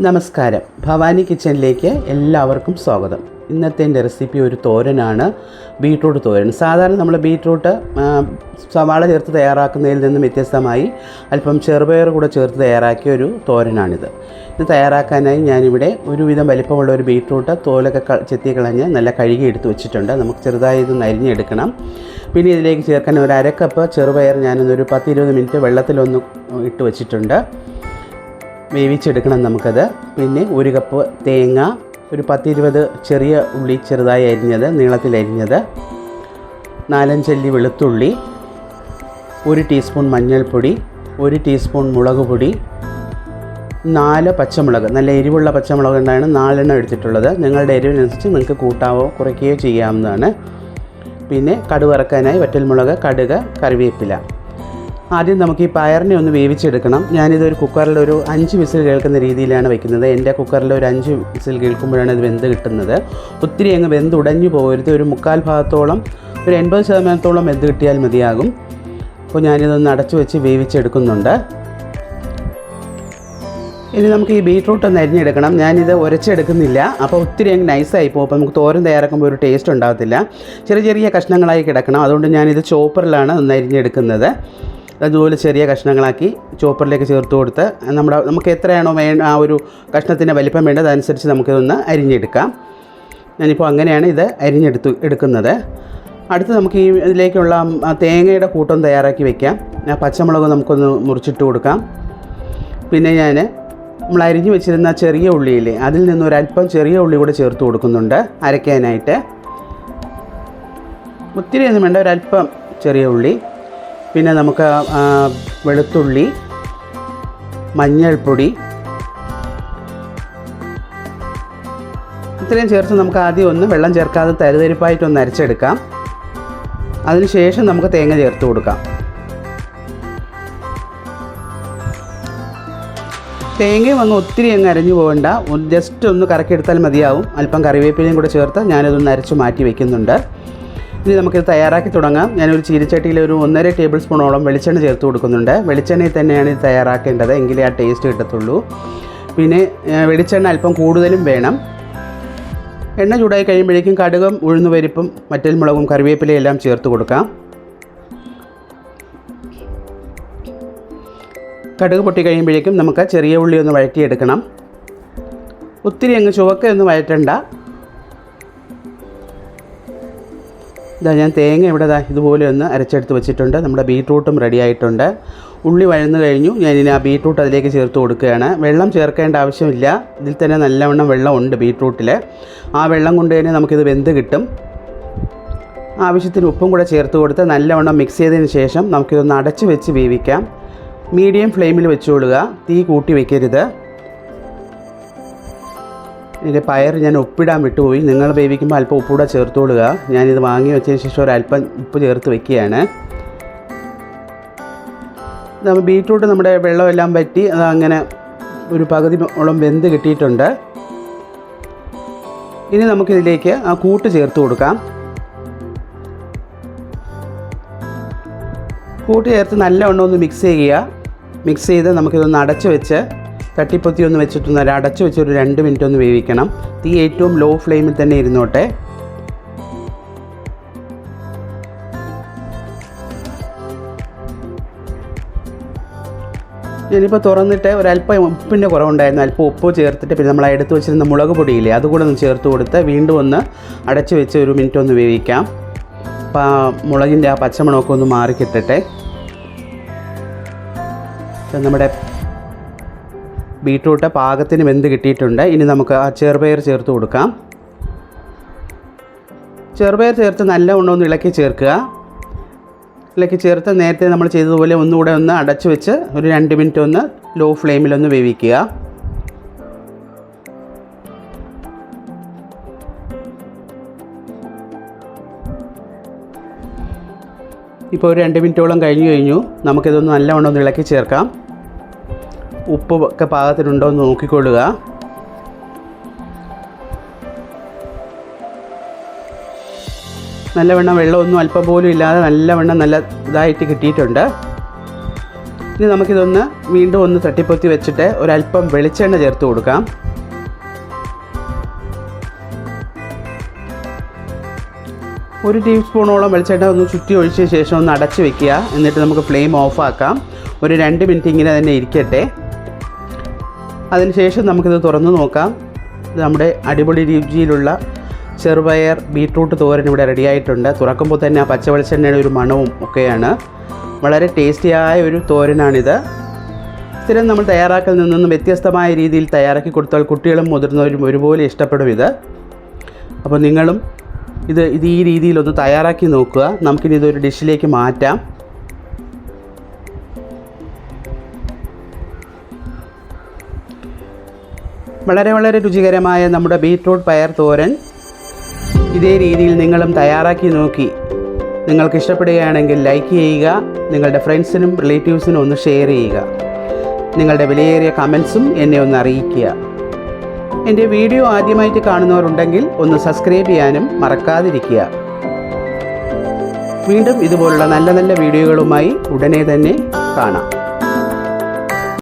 നമസ്കാരം. ഭവാനി കിച്ചണിലേക്ക് എല്ലാവർക്കും സ്വാഗതം. ഇന്നത്തെ എന്റെ റെസിപ്പി ഒരു തോരനാണ് ബീട്രൂട്ട് തോരൻ. സാധാരണ നമ്മൾ ബീട്രൂട്ട് സവാള ചേർത്ത് തയ്യാറാക്കുന്നതിൽ നിന്നും വ്യത്യസ്തമായി അല്പം ചെറുപയർ കൂടെ ചേർത്ത് തയ്യാറാക്കിയ ഒരു തോരനാണിത്. ഇത് തയ്യാറാക്കാനായി ഞാനിവിടെ ഒരുവിധം വലിപ്പമുള്ള ഒരു ബീട്രൂട്ട് തോലൊക്കെ ചെത്തി കളഞ്ഞ് നല്ല കഴുകി എടുത്ത് വെച്ചിട്ടുണ്ട്. നമുക്ക് ചെറുതായി ഇത് നരിഞ്ഞെടുക്കണം. പിന്നെ ഇതിലേക്ക് ചേർക്കാൻ ഒരു അരക്കപ്പ് ചെറുപയർ ഞാനൊന്നൊരു പത്തിരുപത് മിനിറ്റ് വെള്ളത്തിലൊന്ന് ഇട്ട് വെച്ചിട്ടുണ്ട്. വേവിച്ചെടുക്കണം നമുക്കത്. പിന്നെ ഒരു കപ്പ് തേങ്ങ ഒരു പത്തിരുപത് ചെറിയ ഉള്ളി ചെറുതായി അരിഞ്ഞത് നീളത്തിൽ അരിഞ്ഞത് നാലഞ്ചല്ലി വെളുത്തുള്ളി ഒരു ടീസ്പൂൺ മഞ്ഞൾപ്പൊടി ഒരു ടീസ്പൂൺ മുളക് പൊടി നാല് പച്ചമുളക് നല്ല എരിവുള്ള പച്ചമുളക് ഉണ്ടാണ് നാലെണ്ണം എടുത്തിട്ടുള്ളത്. നിങ്ങളുടെ എരിവിനനുസരിച്ച് നിങ്ങൾക്ക് കൂട്ടാവോ കുറയ്ക്കുകയോ ചെയ്യാവുന്നതാണ്. പിന്നെ കടുവറക്കാനായി വറ്റൽമുളക് കടുക് കറിവേപ്പില. ആദ്യം നമുക്ക് ഈ പയറിനെ ഒന്ന് വേവിച്ചെടുക്കണം. ഞാനിത് ഒരു കുക്കറിൽ ഒരു അഞ്ച് വിസിൽ കേൾക്കുന്ന രീതിയിലാണ് വെക്കുന്നത്. എന്റെ കുക്കറിൽ ഒരു അഞ്ച് വിസിൽ കേൾക്കുമ്പോഴാണ് ഇത് വെന്ത് കിട്ടുന്നത്. ഒത്തിരി അങ്ങ് വെന്ത് ഉടഞ്ഞു പോകരുത്. ഒരു മുക്കാൽ ഭാഗത്തോളം ഒരു എൺപത് ശതമാനത്തോളം വെന്ത് കിട്ടിയാൽ മതിയാകും. അപ്പോൾ ഞാനിതൊന്ന് അടച്ചു വെച്ച് വേവിച്ചെടുക്കുന്നുണ്ട്. ഇനി നമുക്ക് ഈ ബീട്രൂട്ട് ഒന്ന് അരിഞ്ഞെടുക്കണം. ഞാനിത് ഉരച്ചെടുക്കുന്നില്ല. അപ്പോൾ ഒത്തിരി അങ്ങ് നൈസായി പോകും അപ്പോൾ നമുക്ക് തോരൻ തയ്യാറാക്കുമ്പോൾ ഒരു ടേസ്റ്റ് ഉണ്ടാകത്തില്ല. ചെറിയ ചെറിയ കഷ്ണങ്ങളായി കിടക്കണം. അതുകൊണ്ട് ഞാനിത് ചോപ്പറിലാണ് ഒന്ന് അരിഞ്ഞെടുക്കുന്നത്. അതുപോലെ ചെറിയ കഷ്ണങ്ങളാക്കി ചോപ്പറിലേക്ക് ചേർത്ത് കൊടുത്ത് നമ്മുടെ നമുക്ക് എത്രയാണോ വേ ആ ഒരു കഷ്ണത്തിന്റെ വലിപ്പം വേണ്ടത് അതനുസരിച്ച് നമുക്കിതൊന്ന് അരിഞ്ഞെടുക്കാം. ഞാനിപ്പോൾ അങ്ങനെയാണ് ഇത് അരിഞ്ഞെടുത്ത് എടുക്കുന്നത്. അടുത്ത് നമുക്ക് ഈ ഇതിലേക്കുള്ള തേങ്ങയുടെ കൂട്ടം തയ്യാറാക്കി വെക്കാം. പച്ചമുളക് നമുക്കൊന്ന് മുറിച്ചിട്ട് കൊടുക്കാം. പിന്നെ ഞാൻ നമ്മൾ അരിഞ്ഞു വെച്ചിരുന്ന ചെറിയ ഉള്ളിയില്ലേ അതിൽ നിന്ന് ഒരല്പം ചെറിയ ഉള്ളി കൂടെ ചേർത്ത് കൊടുക്കുന്നുണ്ട് അരയ്ക്കാനായിട്ട്. ഒത്തിരി ഒന്നും വേണ്ട ഒരല്പം ചെറിയ ഉള്ളി. പിന്നെ നമുക്ക് വെളുത്തുള്ളി മഞ്ഞൾപ്പൊടി. ഇത്രയും ചേർത്ത് നമുക്ക് ആദ്യം ഒന്ന് വെള്ളം ചേർക്കാതെ തരുതരിപ്പായിട്ടൊന്ന് അരച്ചെടുക്കാം. അതിനുശേഷം നമുക്ക് തേങ്ങ ചേർത്ത് കൊടുക്കാം. തേങ്ങയും അങ്ങ് ഒത്തിരി അങ്ങ് അരഞ്ഞു പോകണ്ട. ജസ്റ്റ് ഒന്ന് കറക്കിയെടുത്താൽ മതിയാവും. അല്പം കറിവേപ്പിലയും കൂടെ ചേർത്ത് ഞാനിതൊന്ന് അരച്ച് മാറ്റി വെക്കുന്നുണ്ട്. ഇനി നമുക്കിത് തയ്യാറാക്കി തുടങ്ങാം. ഞാനൊരു ചീരച്ചട്ടിയിൽ ഒരു ഒന്നര ടേബിൾ സ്പൂണോളം വെളിച്ചെണ്ണ ചേർത്ത് കൊടുക്കുന്നുണ്ട്. വെളിച്ചെണ്ണയിൽ തന്നെയാണ് ഇത് തയ്യാറാക്കേണ്ടത് എങ്കിലേ ആ ടേസ്റ്റ് കിട്ടത്തുള്ളൂ. പിന്നെ വെളിച്ചെണ്ണ അല്പം കൂടുതലും വേണം. എണ്ണ ചൂടായി കഴിയുമ്പോഴേക്കും കടുകും ഉഴുന്നുപരിപ്പും കറിവേപ്പിലയും എല്ലാം ചേർത്ത് കൊടുക്കാം. കടുക് പൊട്ടി കഴിയുമ്പോഴേക്കും നമുക്ക് ചെറിയ ഉള്ളി ഒന്ന് വഴറ്റിയെടുക്കണം. ഒത്തിരി അങ്ങ് ചുവക്കൊന്നും വഴറ്റണ്ട. ഇതാ ഞാൻ തേങ്ങ ഇവിടെ ഇതുപോലെ ഒന്ന് അരച്ചെടുത്ത് വെച്ചിട്ടുണ്ട്. നമ്മുടെ ബീട്രൂട്ടും റെഡി ആയിട്ടുണ്ട്. ഉള്ളി വഴന്നു കഴിഞ്ഞു. ഞാനിനി ആ ബീട്രൂട്ട് അതിലേക്ക് ചേർത്ത് കൊടുക്കുകയാണ്. വെള്ളം ചേർക്കേണ്ട ആവശ്യമില്ല. ഇതിൽ തന്നെ നല്ലവണ്ണം വെള്ളമുണ്ട് ബീട്രൂട്ടിൽ ആ വെള്ളം കൊണ്ട് തന്നെ നമുക്കിത് വെന്ത് കിട്ടും. ആവശ്യത്തിന് ഉപ്പും കൂടെ ചേർത്ത് കൊടുത്ത് നല്ലവണ്ണം മിക്സ് ചെയ്തതിന് ശേഷം നമുക്കിതൊന്ന് അടച്ച് വെച്ച് വേവിക്കാം. മീഡിയം ഫ്ലെയിമിൽ വെച്ചുകൊള്ളുക തീ കൂട്ടി വെക്കരുത്. ഇതിന്റെ പയർ ഞാൻ ഉപ്പിടാൻ വിട്ടുപോയി. നിങ്ങൾ വേവിക്കുമ്പോൾ അല്പം ഉപ്പൂടെ ചേർത്തോളുക. ഞാനിത് വാങ്ങി വെച്ചതിന് ശേഷം ഒരല്പം ഉപ്പ് ചേർത്ത് വെക്കുകയാണ്. ബീട്രൂട്ട് നമ്മുടെ വെള്ളമെല്ലാം വറ്റി അത് അങ്ങനെ ഒരു പകുതി ഓളം വെന്ത് കിട്ടിയിട്ടുണ്ട്. ഇനി നമുക്കിതിലേക്ക് ആ കൂട്ട് ചേർത്ത് കൊടുക്കാം. കൂട്ട് ചേർത്ത് നല്ലവണ്ണം ഒന്ന് മിക്സ് ചെയ്യുക. മിക്സ് ചെയ്ത് നമുക്കിതൊന്ന് അടച്ച് വെച്ച് തട്ടിപ്പൊത്തി ഒന്ന് വെച്ചിട്ടൊന്ന് അടച്ചു വെച്ച് ഒരു രണ്ട് മിനിറ്റ് ഒന്ന് വേവിക്കണം. തീ ഏറ്റവും ലോ ഫ്ലെയിമിൽ തന്നെ ഇരുന്നോട്ടെ. ഞാനിപ്പോൾ തുറന്നിട്ട് ഒരല്പം ഉപ്പിന്റെ കുറവുണ്ടായിരുന്നു. അല്പം ഉപ്പ് ചേർത്തിട്ട് പിന്നെ നമ്മൾ എടുത്തു വെച്ചിരുന്ന മുളക് പൊടിയില്ലേ അതുകൂടെ ഒന്ന് ചേർത്ത് കൊടുത്ത് വീണ്ടും ഒന്ന് അടച്ചു വെച്ച് ഒരു മിനിറ്റ് ഒന്ന് വേവിക്കാം. അപ്പോൾ ആ മുളകിന്റെ ആ പച്ചമുളകൊക്കെ ഒന്ന് മാറി കിട്ടട്ടെ നമ്മുടെ ബീട്രൂട്ട് പാകത്തിന് വെന്ത് കിട്ടിയിട്ടുണ്ട്. ഇനി നമുക്ക് ആ ചെറുപയർ ചേർത്ത് കൊടുക്കാം. ചെറുപയർ ചേർത്ത് നല്ലവണ്ണം ഒന്ന് ഇളക്കി ചേർക്കുക. ഇളക്കി ചേർത്ത് നേരത്തെ നമ്മൾ ചെയ്തതുപോലെ ഒന്നുകൂടെ ഒന്ന് അടച്ചു വെച്ച് ഒരു രണ്ട് മിനിറ്റ് ഒന്ന് ലോ ഫ്ലെയിമിലൊന്ന് വേവിക്കുക. ഇപ്പോൾ ഒരു രണ്ട് മിനിറ്റോളം കഴിഞ്ഞു കഴിഞ്ഞു. നമുക്കിതൊന്ന് നല്ലവണ്ണം ഒന്ന് ഇളക്കി ചേർക്കാം. ഉപ്പ് ഒക്കെ പാകത്തിനുണ്ടോ എന്ന് നോക്കിക്കൊള്ളുക. നല്ലവണ്ണം വെള്ളമൊന്നും അല്പം പോലും ഇല്ലാതെ നല്ലവണ്ണം നല്ല ഇതായിട്ട് കിട്ടിയിട്ടുണ്ട്. ഇനി നമുക്കിതൊന്ന് വീണ്ടും ഒന്ന് തട്ടിപ്പൊത്തി വെച്ചിട്ട് ഒരല്പം വെളിച്ചെണ്ണ ചേർത്ത് കൊടുക്കാം. ഒരു ടീസ്പൂണോളം വെളിച്ചെണ്ണ ഒന്ന് ചുറ്റി ഒഴിച്ച ശേഷം ഒന്ന് അടച്ച് വെക്കുക. എന്നിട്ട് നമുക്ക് ഫ്ലെയിം ഓഫാക്കാം. ഒരു രണ്ട് മിനിറ്റ് ഇങ്ങനെ തന്നെ ഇരിക്കട്ടെ. അതിനുശേഷം നമുക്കിത് തുറന്ന് നോക്കാം. ഇത് നമ്മുടെ അടിപൊളി രുചിയിലുള്ള ചെറുപയർ ബീട്രൂട്ട് തോരൻ ഇവിടെ റെഡി ആയിട്ടുണ്ട്. തുറക്കുമ്പോൾ തന്നെ ആ പച്ച വെളിച്ചെണ്ണയുടെ ഒരു മണവും ഒക്കെയാണ്. വളരെ ടേസ്റ്റിയായ ഒരു തോരനാണിത്. സ്ഥിരം നമ്മൾ തയ്യാറാക്കൽ നിന്നും വ്യത്യസ്തമായ രീതിയിൽ തയ്യാറാക്കി കൊടുത്താൽ കുട്ടികളും മുതിർന്നവരും ഒരുപോലെ ഇഷ്ടപ്പെടും ഇത്. അപ്പോൾ നിങ്ങളും ഇത് ഇത് ഈ രീതിയിലൊന്ന് തയ്യാറാക്കി നോക്കുക. നമുക്കിനി ഇതൊരു ഡിഷിലേക്ക് മാറ്റാം. വളരെ വളരെ രുചികരമായ നമ്മുടെ ബീറ്റ്റൂട്ട് പയർ തോരൻ. ഇതേ രീതിയിൽ നിങ്ങളും തയ്യാറാക്കി നോക്കി. നിങ്ങൾക്ക് ഇഷ്ടപ്പെടുകയാണെങ്കിൽ ലൈക്ക് ചെയ്യുക നിങ്ങളുടെ ഫ്രണ്ട്സിനും റിലേറ്റീവ്സിനും ഒന്ന് ഷെയർ ചെയ്യുക. നിങ്ങളുടെ വിലയേറിയ കമൻസും എന്നെ ഒന്ന് അറിയിക്കുക. എന്റെ വീഡിയോ ആദ്യമായിട്ട് കാണുന്നവരുണ്ടെങ്കിൽ ഒന്ന് സബ്സ്ക്രൈബ് ചെയ്യാനും മറക്കാതിരിക്കുക. വീണ്ടും ഇതുപോലുള്ള നല്ല നല്ല വീഡിയോകളുമായി ഉടനെ തന്നെ കാണാം.